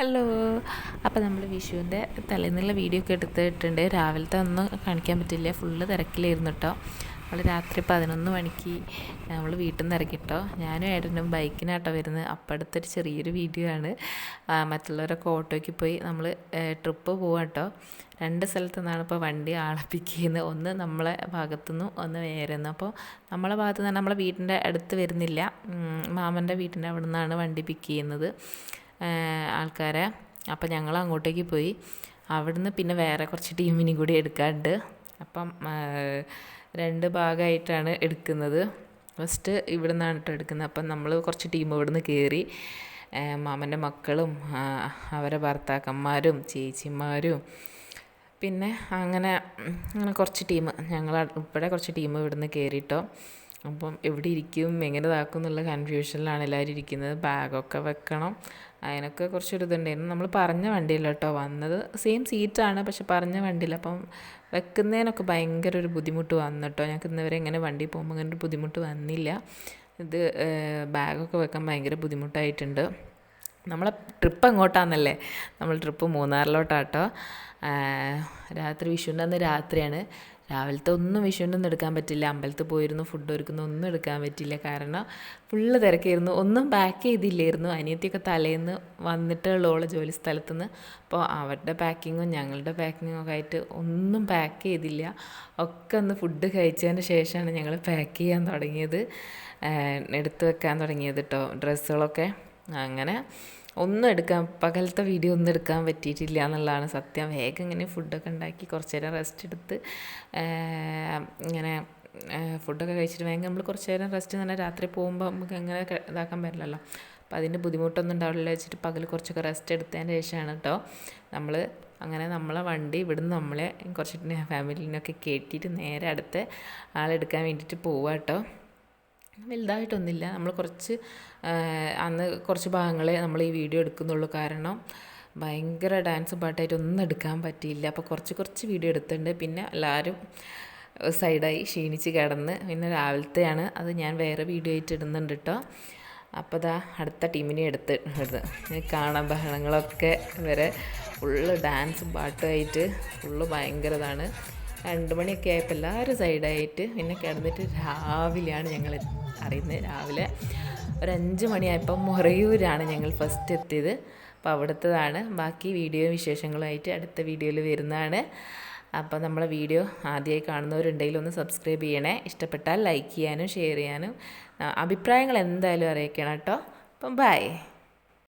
Hello. അപ്പോൾ നമ്മൾ വിഷുവിന്റെ തലേന്നുള്ള video ഒക്കെ എടുത്തിട്ടുണ്ട്. രാവിലത്തെ ഒന്നും കാണിക്കാൻ പറ്റില്ല. ഫുള്ള് തിരക്കിലായിരുന്നു കേട്ടോ നമ്മൾ രാത്രി പതിനൊന്ന് മണിക്ക് നമ്മൾ വീട്ടിൽ നിന്ന് ഇറങ്ങിട്ടോ ഞാനും ഏട്ടനും ബൈക്കിനാട്ടോ വരുന്നത്. അപ്പം അടുത്തൊരു ചെറിയൊരു വീഡിയോ ആണ്. മറ്റുള്ളവരൊക്കെ ഓട്ടോയ്ക്ക് പോയി നമ്മൾ ട്രിപ്പ് പോവാം കേട്ടോ രണ്ട് സ്ഥലത്തു നിന്നാണ് ഇപ്പോൾ വണ്ടി ആളപ്പിക്കുന്നത്. ഒന്ന് നമ്മളെ ഭാഗത്തുനിന്നും ഒന്ന് വേറെ നിന്ന്. അപ്പോൾ നമ്മളെ ഭാഗത്തു നിന്ന് നമ്മളെ വീടിന്റെ അടുത്ത് വരുന്നില്ല. മാമന്റെ വീട്ടിന്റെ അവിടെ നിന്നാണ് വണ്ടി പിക്ക് ചെയ്യുന്നത്. ആൾക്കാരെ. അപ്പം ഞങ്ങൾ അങ്ങോട്ടേക്ക് പോയി. അവിടുന്ന് പിന്നെ വേറെ കുറച്ച് ടീമിനും കൂടി എടുക്കാറുണ്ട് അപ്പം രണ്ട് ഭാഗമായിട്ടാണ് എടുക്കുന്നത്. ഫസ്റ്റ് ഇവിടെ നിന്നാണ് കേട്ടോ എടുക്കുന്നത്. അപ്പം നമ്മൾ കുറച്ച് ടീം ഇവിടുന്ന് കയറി മാമന്റെ മക്കളും അവരെ ഭർത്താക്കന്മാരും ചേച്ചിമാരും പിന്നെ അങ്ങനെ അങ്ങനെ കുറച്ച് ടീം ഞങ്ങൾ ഉൾപ്പെടെ കുറച്ച് ടീം ഇവിടുന്ന് കയറിയിട്ടോ അപ്പം എവിടെ ഇരിക്കും എങ്ങനെ ഇതാക്കും എന്നുള്ള കൺഫ്യൂഷനിലാണ് എല്ലാവരും ഇരിക്കുന്നത്. ബാഗൊക്കെ വെക്കണം. അതിനൊക്കെ കുറച്ചൊരു ഇതുണ്ടായിരുന്നു. നമ്മൾ പറഞ്ഞ വണ്ടിയില്ല കേട്ടോ. വന്നത് സെയിം സീറ്റാണ് പക്ഷെ പറഞ്ഞ വണ്ടിയില്ല. അപ്പം വെക്കുന്നതിനൊക്കെ ഭയങ്കര ഒരു ബുദ്ധിമുട്ട് വന്നു കേട്ടോ. ഞങ്ങൾക്ക് ഇന്നവരെ എങ്ങനെ വണ്ടി പോകുമ്പോൾ അങ്ങനെ ഒരു ബുദ്ധിമുട്ട് വന്നില്ല. ഇത് ബാഗൊക്കെ വെക്കാൻ ഭയങ്കര ബുദ്ധിമുട്ടായിട്ടുണ്ട്. നമ്മളെ ട്രിപ്പ് എങ്ങോട്ടാണെന്നല്ലേ നമ്മൾ ട്രിപ്പ് മൂന്നാറിലോട്ടാട്ടോ. രാത്രി വിഷുവിന്റെ അന്ന് രാത്രിയാണ്. രാവിലത്തെ ഒന്നും വിഷുവിന്റെ ഒന്നും എടുക്കാൻ പറ്റില്ല. അമ്പലത്തിൽ പോയിരുന്നു ഫുഡ് ഒരുക്കുന്ന ഒന്നും എടുക്കാൻ പറ്റില്ല. കാരണം ഫുള്ള് തിരക്കായിരുന്നു. ഒന്നും പാക്ക് ചെയ്തില്ലായിരുന്നു. അനിയത്തിയൊക്കെ തലേന്ന് വന്നിട്ടുള്ള ജോലി സ്ഥലത്തു നിന്ന് അപ്പോൾ അവരുടെ പാക്കിങ്ങും ഞങ്ങളുടെ പാക്കിങ്ങും ഒക്കെ ആയിട്ട് ഒന്നും പാക്ക് ചെയ്തില്ല. ഒക്കെ ഒന്ന് ഫുഡ് കഴിച്ചതിന് ശേഷമാണ് ഞങ്ങൾ പാക്ക് ചെയ്യാൻ തുടങ്ങിയത്. എടുത്തു വെക്കാൻ തുടങ്ങിയത് കേട്ടോ ഡ്രസ്സുകളൊക്കെ. അങ്ങനെ ഒന്നും എടുക്കാൻ പകലത്തെ വീഡിയോ ഒന്നും എടുക്കാൻ പറ്റിയിട്ടില്ല എന്നുള്ളതാണ് സത്യം. വേഗം ഇങ്ങനെ ഫുഡൊക്കെ ഉണ്ടാക്കി കുറച്ച് നേരം റെസ്റ്റ് എടുത്ത് ഇങ്ങനെ ഫുഡൊക്കെ കഴിച്ചിട്ട് വേഗം നമ്മൾ കുറച്ച് നേരം റെസ്റ്റ് തന്നെ രാത്രി പോകുമ്പോൾ നമുക്ക് എങ്ങനെ ഇതാക്കാൻ പറ്റില്ലല്ലോ. അപ്പോൾ അതിന്റെ ബുദ്ധിമുട്ടൊന്നും ഉണ്ടാവില്ല വെച്ചിട്ട് പകൽ കുറച്ചൊക്കെ റെസ്റ്റ് എടുത്തതിന് ശേഷമാണ് കേട്ടോ നമ്മൾ അങ്ങനെ നമ്മളെ വണ്ടി ഇവിടുന്ന് നമ്മളെ കുറച്ച് ഫാമിലിനൊക്കെ കയറ്റിയിട്ട് നേരെ അടുത്ത ആളെടുക്കാൻ വേണ്ടിയിട്ട് പോവാം കേട്ടോ വലുതായിട്ടൊന്നുമില്ല. നമ്മൾ കുറച്ച് അന്ന് കുറച്ച് ഭാഗങ്ങളെ നമ്മൾ ഈ വീഡിയോ എടുക്കുന്നുള്ളൂ. കാരണം ഭയങ്കര ഡാൻസും പാട്ടായിട്ട് ഒന്നും എടുക്കാൻ പറ്റിയില്ല. അപ്പോൾ കുറച്ച് കുറച്ച് വീഡിയോ എടുത്തിട്ടുണ്ട്. പിന്നെ എല്ലാവരും സൈഡായി ക്ഷീണിച്ച് കിടന്ന്. പിന്നെ രാവിലത്തെയാണ് അത് ഞാൻ വേറെ വീഡിയോ ആയിട്ട് ഇടുന്നുണ്ട് കേട്ടോ അപ്പോൾ ദാ അടുത്ത ടീമിനെ എടുത്ത് ഇടുന്നത്. കാണാൻ ബഹളങ്ങളൊക്കെ വരെ ഫുള്ള് ഡാൻസും പാട്ടുമായിട്ട് ഫുള്ള് ഭയങ്കര ഇതാണ് രണ്ട് മണിയൊക്കെ ആയപ്പോൾ എല്ലാവരും സൈഡായിട്ട് പിന്നെ കിടന്നിട്ട് രാവിലെയാണ് ഞങ്ങൾ അറിയുന്നത്. രാവിലെ ഒരു അഞ്ച് മണിയായപ്പോൾ മുറയൂരാണ് ഞങ്ങൾ ഫസ്റ്റ് എത്തിയത്. അപ്പോൾ അവിടുത്തതാണ്. ബാക്കി വീഡിയോ വിശേഷങ്ങളുമായിട്ട് അടുത്ത വീഡിയോയിൽ വരുന്നതാണ്. അപ്പോൾ നമ്മളെ വീഡിയോ ആദ്യമായി കാണുന്നവരുണ്ടെങ്കിൽ ഒന്ന് സബ്സ്ക്രൈബ് ചെയ്യണേ. ഇഷ്ടപ്പെട്ടാൽ ലൈക്ക് ചെയ്യാനും ഷെയർ ചെയ്യാനും. അഭിപ്രായങ്ങൾ എന്തായാലും അറിയിക്കണം കേട്ടോ. അപ്പം ബൈ